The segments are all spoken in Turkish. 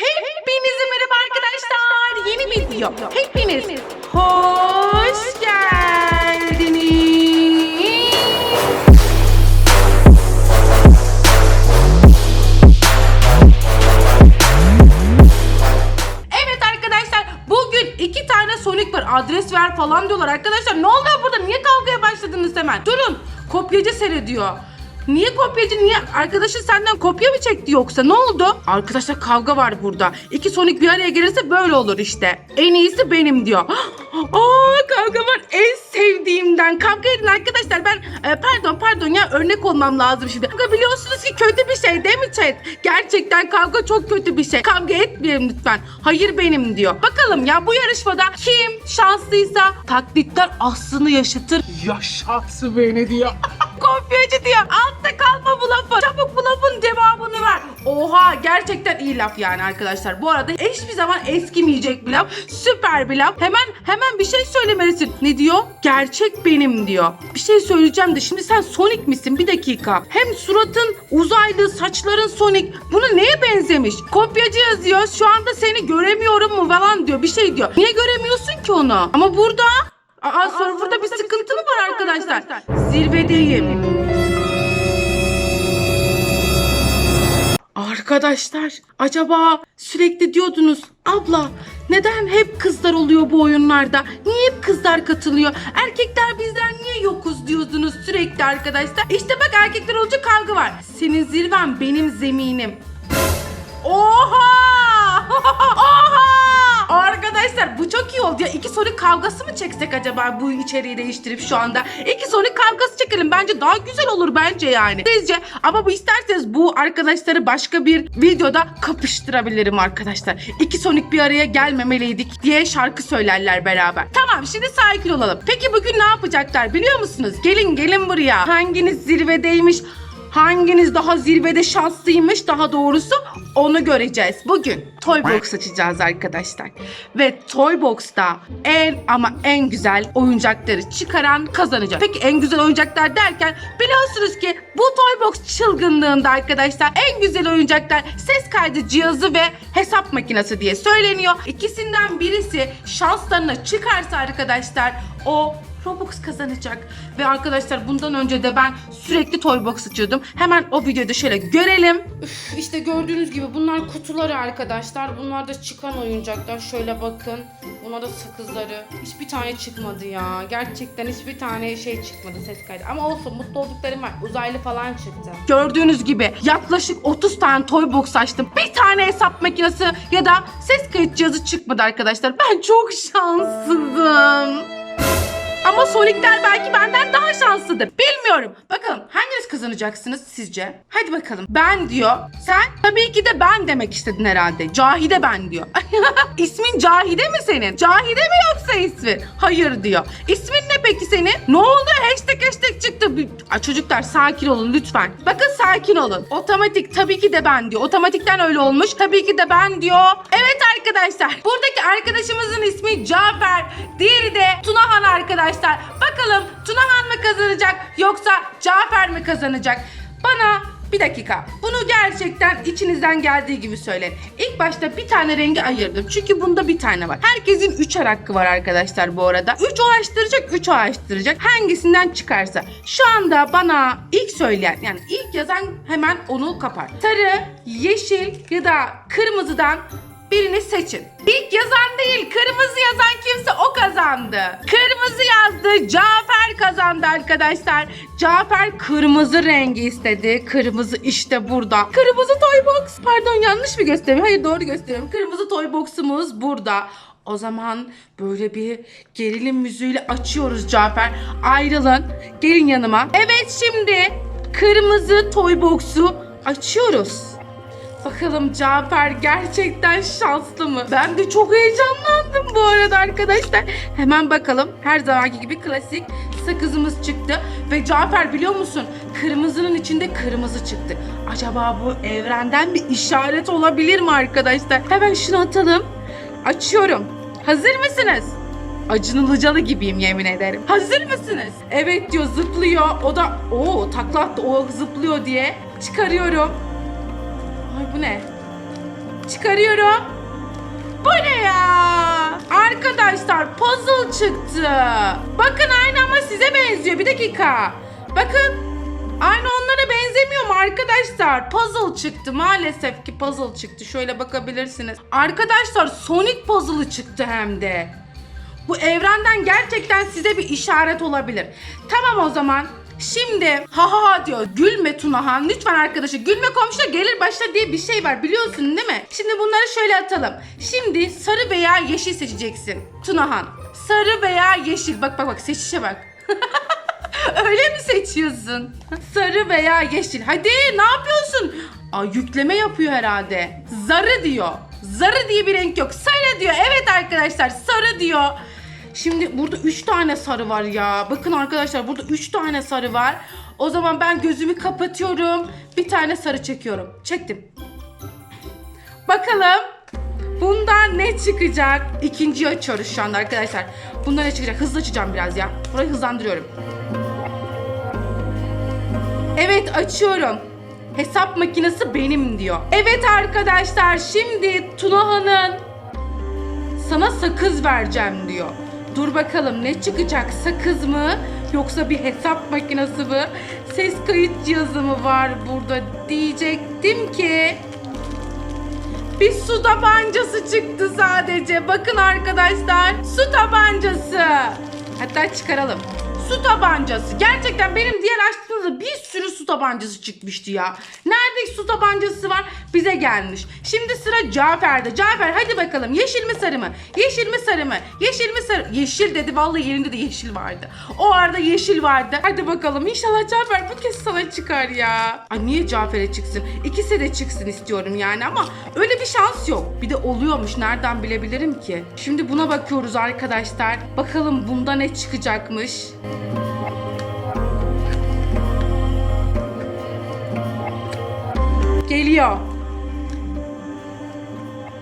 Hepinize merhaba arkadaşlar. Yeni video. Hepiniz hoş geldiniz. Evet arkadaşlar bugün iki tane Sonic var adres ver falan diyorlar arkadaşlar ne oluyor burada niye kavgaya başladınız hemen durun kopyacı seyrediyor Niye kopyacı niye arkadaşın senden kopya mı çekti yoksa ne oldu? Arkadaşlar kavga var burada. İki Sonic bir araya gelirse böyle olur işte. En iyisi benim diyor. Aa kavga var en sevdiğimden. Kavga edin arkadaşlar ben e, pardon pardon ya örnek olmam lazım şimdi. Kavga biliyorsunuz ki kötü bir şey değil mi chat? Gerçekten kavga çok kötü bir şey. Kavga etmeyelim lütfen. Hayır benim diyor. Bakalım ya bu yarışmada kim şanslıysa taklitler aslını yaşatır. Yaşatsı beni diyor. Kopyacı diyor. Altta kalma bu lafı. Çabuk bu lafın cevabını ver. Oha gerçekten iyi laf yani arkadaşlar. Bu arada hiçbir zaman eskimeyecek bir laf. Süper bir laf. Hemen hemen bir şey söylemelisin. Ne diyor? Gerçek benim diyor. Bir şey söyleyeceğim de şimdi sen Sonic misin? Bir dakika. Hem suratın uzaylı, saçların Sonic. Bunu neye benzemiş? Kopyacı yazıyor. Şu anda seni göremiyorum mu falan diyor. Bir şey diyor. Niye göremiyorsun ki onu? Ama burada Aa, serverda bir sıkıntı mı var arkadaşlar? Zirvedeyim. Arkadaşlar acaba sürekli diyordunuz abla neden hep kızlar oluyor bu oyunlarda? Niye hep kızlar katılıyor? Erkekler bizler niye yokuz diyordunuz sürekli arkadaşlar. İşte bak erkekler olunca kavga var. Senin zirven benim zeminim. Oha! Oha! Arkadaşlar bu çok iyi oldu ya. İki Sonic kavgası mı çeksek acaba bu içeriği değiştirip şu anda? İki Sonic kavgası çekelim. Bence daha güzel olur bence yani. Sizce? Ama bu isterseniz bu arkadaşları başka bir videoda kapıştırabilirim arkadaşlar. İki Sonic bir araya gelmemeliydik diye şarkı söylerler beraber. Tamam şimdi sakin olalım. Peki bugün ne yapacaklar biliyor musunuz? Gelin gelin buraya. Hanginiz zirvedeymiş? Hanginiz daha zirvede şanslıymış daha doğrusu onu göreceğiz. Bugün Toy Box açacağız arkadaşlar. Ve Toy Box'ta en ama en güzel oyuncakları çıkaran kazanacak. Peki en güzel oyuncaklar derken biliyorsunuz ki bu Toy Box çılgınlığında arkadaşlar en güzel oyuncaklar ses kaydı cihazı ve hesap makinesi diye söyleniyor. İkisinden birisi şanslarına çıkarsa arkadaşlar o Robux kazanacak. Ve arkadaşlar bundan önce de ben sürekli Toybox açıyordum. Hemen o videoda şöyle görelim. Üf, işte gördüğünüz gibi bunlar kutuları arkadaşlar. Bunlar da çıkan oyuncaklar. Şöyle bakın. Bunlar da sakızları. Hiçbir tane çıkmadı ya. Gerçekten hiçbir tane şey çıkmadı ses kaydı. Ama olsun mutlu olduklarım var. Uzaylı falan çıktı. Gördüğünüz gibi yaklaşık 30 tane Toybox açtım. Bir tane hesap makinesi ya da ses kayıt cihazı çıkmadı arkadaşlar. Ben çok şanssızım. Ama Sonic'ler belki benden daha şanslıdır. Bilmiyorum. Bakalım hanginiz kazanacaksınız sizce? Hadi bakalım. Ben diyor. Sen tabii ki de ben demek istedin herhalde. Cahide ben diyor. İsmin Cahide mi senin? Cahide mi yoksa ismin? Hayır diyor. İsmin ne peki senin? Ne oldu? Hashtag hashtag çıktı. Ay, çocuklar sakin olun lütfen. Bakın sakin olun. Otomatik tabii ki de ben diyor. Otomatikten öyle olmuş. Tabii ki de ben diyor. Evet arkadaşlar. Buradaki arkadaşımızın ismi Cafer. Diğeri de Tunahan arkadaşlar. Bakalım Tunahan mı kazanacak yoksa Cafer mi kazanacak? Bana bir dakika. Bunu gerçekten içinizden geldiği gibi söyleyin. İlk başta bir tane rengi ayırdım. Çünkü bunda bir tane var. Herkesin üçer hakkı var arkadaşlar bu arada. Üç o açtıracak, üç o. Hangisinden çıkarsa. Şu anda bana ilk söyleyen yani ilk yazan hemen onu kapar. Sarı, yeşil ya da kırmızıdan birini seçin. İlk yazan değil, kırmızı yazan kimse o kazandı. Kırmızı yazdı, Cafer kazandı arkadaşlar. Cafer kırmızı rengi istedi. Kırmızı işte burada. Kırmızı toy box. Pardon yanlış mı gösteriyorum? Hayır doğru gösteriyorum. Kırmızı toy box'umuz burada. O zaman böyle bir gerilim müziğiyle açıyoruz Cafer. Ayrılın. Gelin yanıma. Evet şimdi kırmızı toy box'u açıyoruz. Bakalım Cafer gerçekten şanslı mı? Ben de çok heyecanlandım bu arada arkadaşlar. Hemen bakalım. Her zamanki gibi klasik sakızımız çıktı. Ve Cafer biliyor musun? Kırmızının içinde kırmızı çıktı. Acaba bu evrenden bir işaret olabilir mi arkadaşlar? Hemen şunu atalım. Açıyorum. Hazır mısınız? Acın Ilıcalı gibiyim yemin ederim. Hazır mısınız? Evet diyor zıplıyor. O da o takla attı o zıplıyor diye. Çıkarıyorum. Ay bu ne? Çıkarıyorum. Bu ne ya? Arkadaşlar puzzle çıktı. Bakın aynı ama size benziyor. Bir dakika. Bakın. Aynı onlara benzemiyor mu arkadaşlar? Puzzle çıktı. Maalesef ki puzzle çıktı. Şöyle bakabilirsiniz. Arkadaşlar Sonic puzzle'ı çıktı hem de. Bu evrenden gerçekten size bir işaret olabilir. Tamam o zaman. Şimdi ha ha ha diyor. Gülme Tunahan. Lütfen arkadaşı gülme komşuna gelir başla diye bir şey var biliyorsun değil mi? Şimdi bunları şöyle atalım. Şimdi sarı veya yeşil seçeceksin. Tunahan. Sarı veya yeşil. Bak bak bak seçişe bak. Öyle mi seçiyorsun? Sarı veya yeşil. Hadi ne yapıyorsun? Aa, yükleme yapıyor herhalde. Zarı diyor. Zarı diye bir renk yok. Sarı diyor. Evet arkadaşlar sarı diyor. Şimdi burada 3 tane sarı var ya. Bakın arkadaşlar burada 3 tane sarı var. O zaman ben gözümü kapatıyorum. Bir tane sarı çekiyorum. Çektim. Bakalım bundan ne çıkacak? İkinciyi açıyoruz şu anda arkadaşlar. Bundan ne çıkacak? Hızlı açacağım biraz ya. Burayı hızlandırıyorum. Evet açıyorum. Hesap makinesi benim diyor. Evet arkadaşlar şimdi Tunaha'nın sana sakız vereceğim diyor. Dur bakalım ne çıkacak sakız mı yoksa bir hesap makinesi mi? Ses kayıt cihazı mı var burada diyecektim ki bir su tabancası çıktı sadece. Bakın arkadaşlar su tabancası. Hatta çıkaralım. Su tabancası. Gerçekten benim diğer açtığımda bir sürü su tabancası çıkmıştı ya. Nerede su tabancası var? Bize gelmiş. Şimdi sıra Cafer'de. Cafer hadi bakalım. Yeşil mi sarı mı? Yeşil mi sarı mı? Yeşil mi sarı? Yeşil dedi. Vallahi yerinde de yeşil vardı. O arada yeşil vardı. Hadi bakalım. İnşallah Cafer bu kez sana çıkar ya. Ay niye Cafer'e çıksın? İkisi de çıksın istiyorum yani ama öyle bir şans yok. Bir de oluyormuş. Nereden bilebilirim ki? Şimdi buna bakıyoruz arkadaşlar. Bakalım bunda ne çıkacakmış. Geliyor.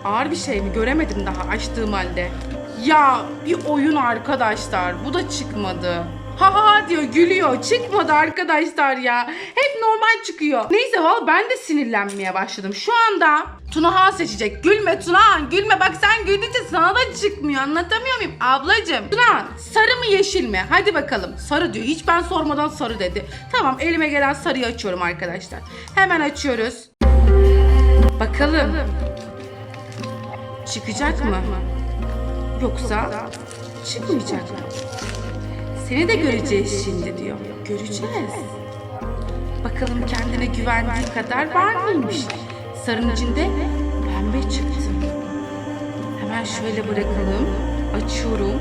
Ağır bir şey mi? Göremedim daha açtığım halde. Ya bir oyun arkadaşlar. Bu da çıkmadı. Ha ha diyor gülüyor. Çıkmadı arkadaşlar ya. Hep normal çıkıyor. Neyse valla ben de sinirlenmeye başladım. Şu anda Tunahan seçecek. Gülme Tunahan gülme. Bak sen güldükçe sana da çıkmıyor. Anlatamıyor muyum? Ablacım. Tunahan sarı mı yeşil mi? Hadi bakalım. Sarı diyor. Hiç ben sormadan sarı dedi. Tamam elime gelen sarıyı açıyorum arkadaşlar. Hemen açıyoruz. Bakalım. Çıkacak mı? Yoksa çıkmayacak mı? Seni de göreceğiz şimdi diyor. Göreceğiz. Bakalım kendine güvendiği kadar var mıymış? Sarının içinde pembe çıktı. Hemen şöyle bırakalım. Açıyorum.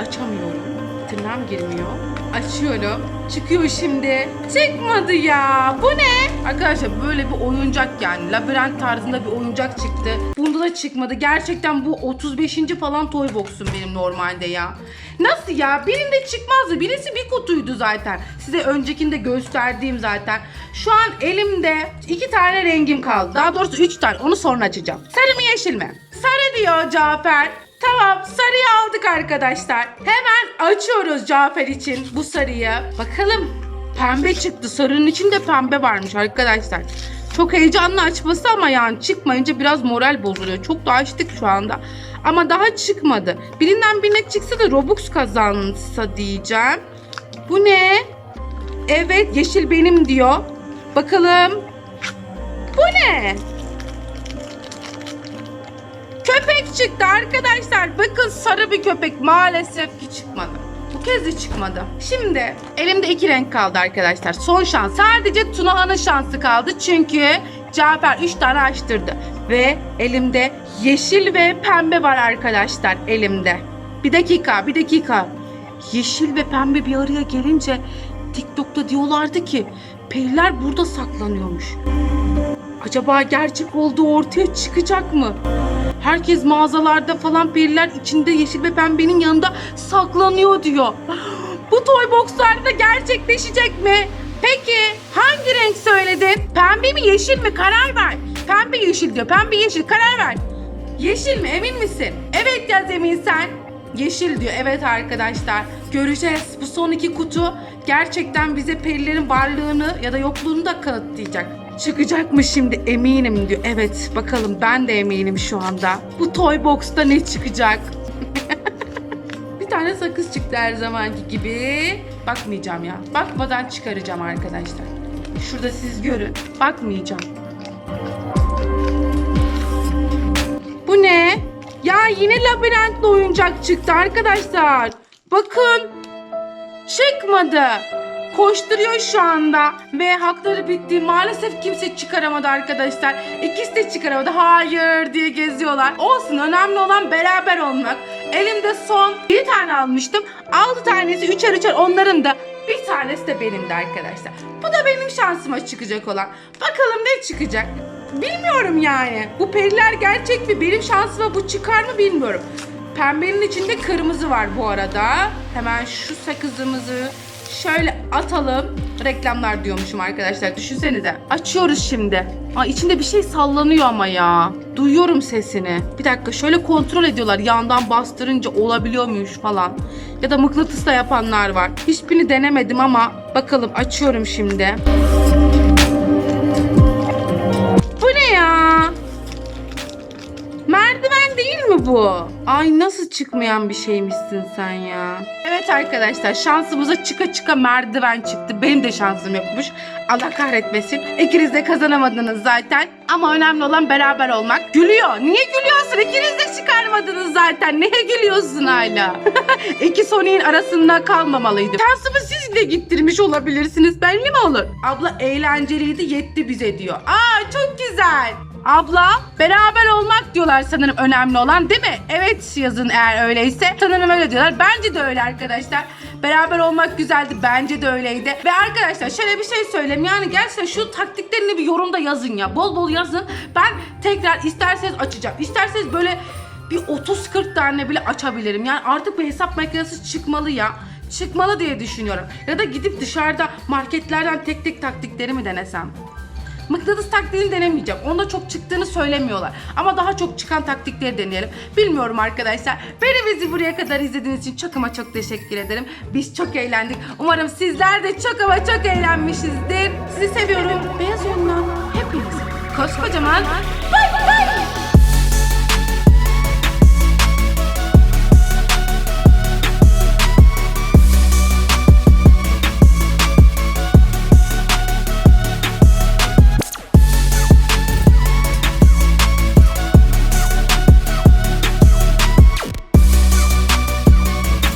Açamıyorum. Tırnağım girmiyor. Açıyorum. Çıkıyor şimdi. Çıkmadı ya. Bu ne? Arkadaşlar böyle bir oyuncak yani. Labirent tarzında bir oyuncak çıktı. Bunda da çıkmadı. Gerçekten bu 35. falan toy box'um benim normalde ya. Nasıl ya? Birinde çıkmazdı. Birisi bir kutuydu zaten. Size öncekinde gösterdiğim zaten. Şu an elimde iki tane rengim kaldı. Daha doğrusu üç tane. Onu sonra açacağım. Sarı mı yeşil mi? Sarı diyor Cafer. Tamam sarıyı aldık arkadaşlar. Hemen açıyoruz Cafer için bu sarıyı. Bakalım pembe çıktı. Sarının içinde pembe varmış arkadaşlar. Çok heyecanlı açması ama yani çıkmayınca biraz moral bozuluyor. Çok da açtık şu anda. Ama daha çıkmadı. Birinden birine çıksa da Robux kazansa diyeceğim. Bu ne? Evet yeşil benim diyor. Bakalım. Bu ne? Köpek çıktı arkadaşlar. Bakın sarı bir köpek maalesef ki çıkmadı. Kez de çıkmadı. Şimdi elimde iki renk kaldı arkadaşlar. Son şans. Sadece Tunahan'ın şansı kaldı. Çünkü Cafer 3 tane açtırdı. Ve elimde yeşil ve pembe var arkadaşlar elimde. Bir dakika, bir dakika. Yeşil ve pembe bir araya gelince TikTok'ta diyorlardı ki periler burada saklanıyormuş. Acaba gerçek olduğu ortaya çıkacak mı? Herkes mağazalarda falan periler içinde yeşil ve pembenin yanında saklanıyor diyor. Bu toy boxlarda gerçekleşecek mi? Peki hangi renk söyledin? Pembe mi yeşil mi? Karar ver. Pembe yeşil diyor. Pembe yeşil karar ver. Yeşil mi emin misin? Evet yaz emin sen. Yeşil diyor. Evet arkadaşlar. Göreceğiz. Bu son iki kutu gerçekten bize perilerin varlığını ya da yokluğunu da kanıtlayacak. Çıkacak mı şimdi eminim diyor. Evet bakalım ben de eminim şu anda. Bu toy box'ta ne çıkacak? Bir tane sakız çıktı her zamanki gibi. Bakmayacağım ya. Bakmadan çıkaracağım arkadaşlar. Şurada siz görün. Bakmayacağım. Bu ne? Ya yine labirentli oyuncak çıktı arkadaşlar. Bakın. Çıkmadı. Koşturuyor şu anda ve hakları bitti. Maalesef kimse çıkaramadı arkadaşlar. İkisi de çıkaramadı. Hayır diye geziyorlar. Olsun önemli olan beraber olmak. Elimde son bir tane almıştım. Altı tanesi üçer üçer onların da bir tanesi de benimdi arkadaşlar. Bu da benim şansıma çıkacak olan. Bakalım ne çıkacak. Bilmiyorum yani. Bu periler gerçek mi? Benim şansıma bu çıkar mı bilmiyorum. Pembenin içinde kırmızı var bu arada. Hemen şu sakızımızı şöyle atalım. Reklamlar diyormuşum arkadaşlar. Düşünsenize. Açıyoruz şimdi. Aa, içinde bir şey sallanıyor ama ya. Duyuyorum sesini. Bir dakika şöyle kontrol ediyorlar. Yandan bastırınca olabiliyor muymuş falan. Ya da mıknatısla yapanlar var. Hiçbirini denemedim ama bakalım açıyorum şimdi. Bu ne ya? Bu? Ay nasıl çıkmayan bir şeymişsin sen ya. Evet arkadaşlar şansımıza çıka çıka merdiven çıktı. Benim de şansım yokmuş. Allah kahretmesin. İkiniz de kazanamadınız zaten. Ama önemli olan beraber olmak. Gülüyor. Niye gülüyorsun? İkiniz de çıkarmadınız zaten. Neye gülüyorsun hala? İki Sony'in arasında kalmamalıydı. Şansımı siz de gittirmiş olabilirsiniz. Belli mi olur? Abla eğlenceliydi yetti bize diyor. Aa çok güzel. Abla beraber olmak diyorlar sanırım önemli olan değil mi? Evet yazın eğer öyleyse. Sanırım öyle diyorlar. Bence de öyle arkadaşlar. Beraber olmak güzeldi. Bence de öyleydi. Ve arkadaşlar şöyle bir şey söyleyeyim. Yani gerçekten şu taktiklerini bir yorumda yazın ya. Bol bol yazın. Ben tekrar isterseniz açacağım. İsterseniz böyle bir 30-40 tane bile açabilirim. Yani artık bir hesap makinesi çıkmalı ya. Çıkmalı diye düşünüyorum. Ya da gidip dışarıda marketlerden tek tek taktikleri mi denesem? Mıknatıs taktiğini denemeyeceğim. Onda çok çıktığını söylemiyorlar. Ama daha çok çıkan taktikleri deneyelim. Bilmiyorum arkadaşlar. Beni bizi buraya kadar izlediğiniz için çok ama çok teşekkür ederim. Biz çok eğlendik. Umarım sizler de çok ama çok eğlenmişizdir. Sizi seviyorum. Beyaz yönler hepiniz. Koskocaman. Bay.